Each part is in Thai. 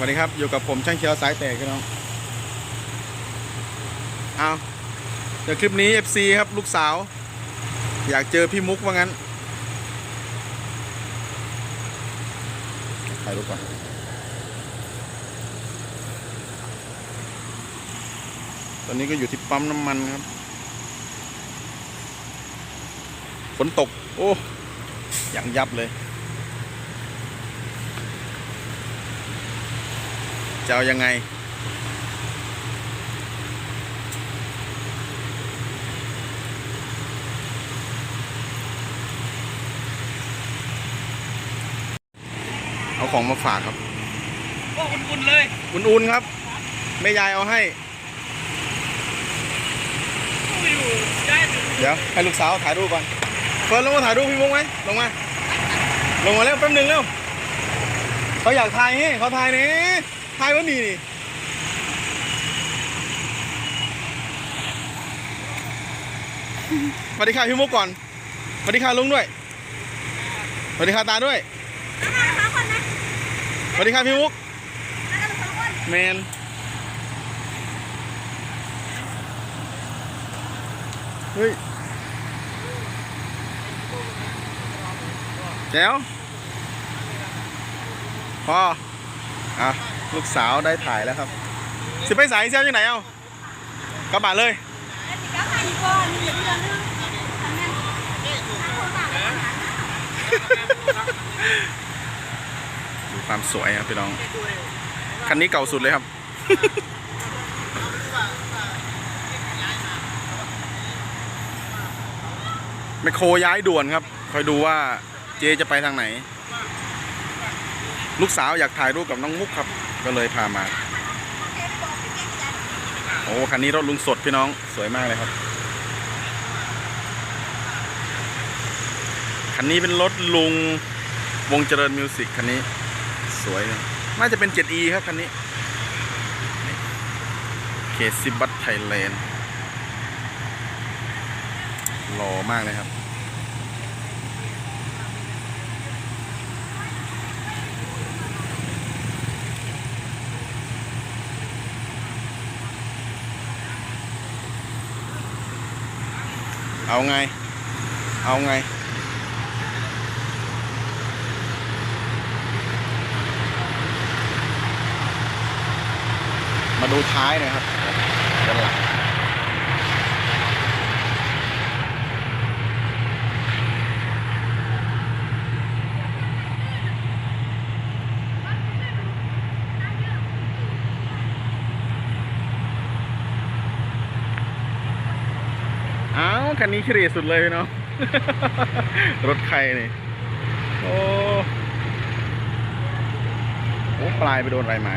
วัสดีครับอยู่กับผมช่างเชียวสายแตกพี่น้องเอาเดี๋ยวคลิปนี้ FC ครับลูกสาว อยากเจอพี่มุกว่างั้นถ่ายรูปก่อนตอนนี้ก็อยู่ที่ปั๊มน้ำมันครับฝนตก โอ้อย่างยับเลย จะเอายังไง เอาของมาฝากครับก็อุ่นๆเลย อุ่นๆครับแม่ยายเอาให้อยู่ได้ถึงเดี๋ยวให้ลูกสาวถ่ายรูปก่อน เฟิร์นลงมาถ่ายรูปพี่มุกไหมลงมา ลงมาแล้วแป๊บหนึงเร็วเขาอยากถ่ายให้เขาถ่ายนี่ ถ่ายวันนี้นี่สวัสดีค่ะพี่มุกก่อนสวัสดีค่ะลุงด้วยสวัสดีค่ะตาด้วยสวัสดีค่ะพี่มุกแมนเฮ้ยแจ๋วพออะ ลูกสาวได้ถ่ายแล้วครับ สิไปสายเซลยังไหนเอากระบะเลยดูความสวยครับพี่น้อง คันนี้เก่าสุดเลยครับไมโครย้ายด่วนครับ คอยดูว่าเจจะไปทางไหน ลูกสาวอยากถ่ายรูปกับน้องมุกครับ ก็เลยพามา โอ้คันนี้รถลุงสดพี่น้องสวยมากเลยครับ คันนี้เป็นรถลุงวงเจริญมิวสิกคันนี้สวยนะน่าจะเป็น 7E ครับคันนี้เคซิบัตไทยแลนด์หล่อมากเลยครับ เอาไง เอาไง มาดูท้ายหนะครับด้านหลัง อ้าวคันนี้ขี้เหร่สุดเลยพี่น้องรถใครนี่โอ้โอ้ปลายไปโดนอะไรมา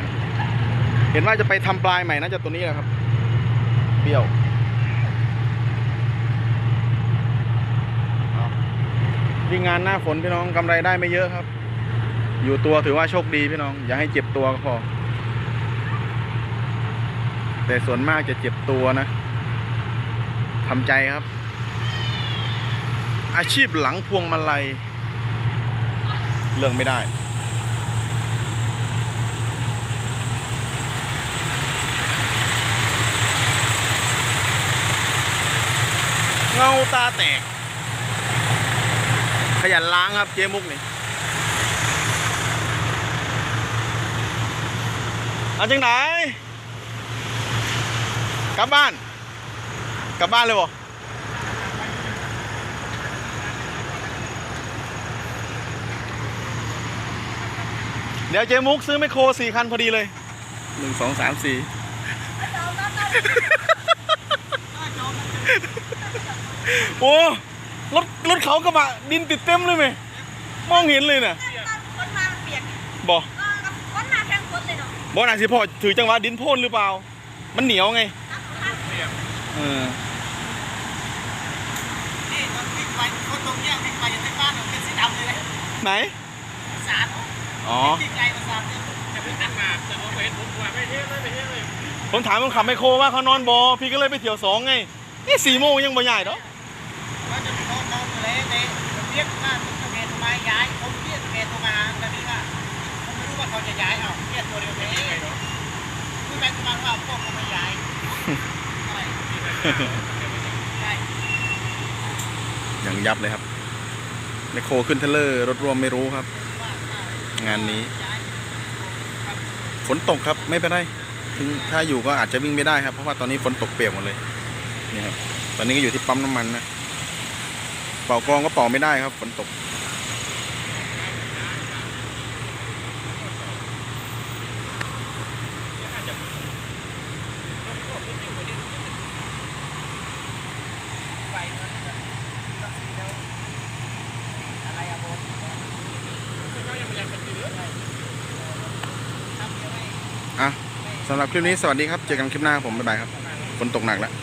เห็นว่าจะไปทำปลายใหม่น่าจะตัวนี้แหละครับเบี้ยวเอาวิ่งานหน้าฝนพี่น้องกำไรได้ไม่เยอะครับ อยู่ตัวถือว่าโชคดีพี่น้อง อย่าให้เจ็บตัวก็พอแต่ส่วนมากจะเจ็บตัวนะ ทำใจครับ อาชีพหลังพวงมาลัยเรื่องไม่ได้ เงาตาแตก ขยันล้างครับเจ๊มุกนี่เอาจังไหน กลับบ้าน กลับบ้านเลยบ่เดี๋ยวเจ๊มุกซื้อไมคโครสี่คันพอดีเลยหนึ่งสองสามสี่โอ้รถรถเขากระบะดินติดเต็มเลยไหมมองเห็นเลยน่ะคนมาเปียกบอกก็คนมาแข่งคนเลยเนาะบอนาสิพ่อถือจังหวะดินโพ่นหรือเปล่า มันเหนียวไงน้ำข้างเออ นี่ตอนวิ่งไปคนตรงเนี้ยวิ่ง ไปยังไม่บ้านเป็นสีดำเลยนะไหนสารอ๋อวิ่งไกลมาสารเนี่ยจะไม่ทันมาแต่ว่าเห็นผมว่าไม่เท่ไม่ไม่เท่เลยผมถามคนขับไมคโครว่าเขานอนบอพี่ก็เลยไปเที่ยวสองไงนี่สี่โมงยังบ่ใหญ่เนาะว่าจะมองมองเลยเด็กเรียกว่าตะเกีย อย่างยับเลยครับไมโครขึ้นเทเลอร์รถรวมไม่รู้ครับ งานนี้ ฝนตกครับไม่เป็นไรถึงถ้าอยู่ก็อาจจะวิ่งไม่ได้ครับ เพราะว่าตอนนี้ฝนตกเปียกหมดเลยนี่ครับตอนนี้ก็อยู่ที่ปั๊มน้ำมันนะเป่ากรองก็เป่าไม่ได้ครับฝนตก อะสำหรับคลิปนี้สวัสดีครับ เจอกันคลิปหน้าผมบ๊ายบายครับฝนตกหนักแล้ว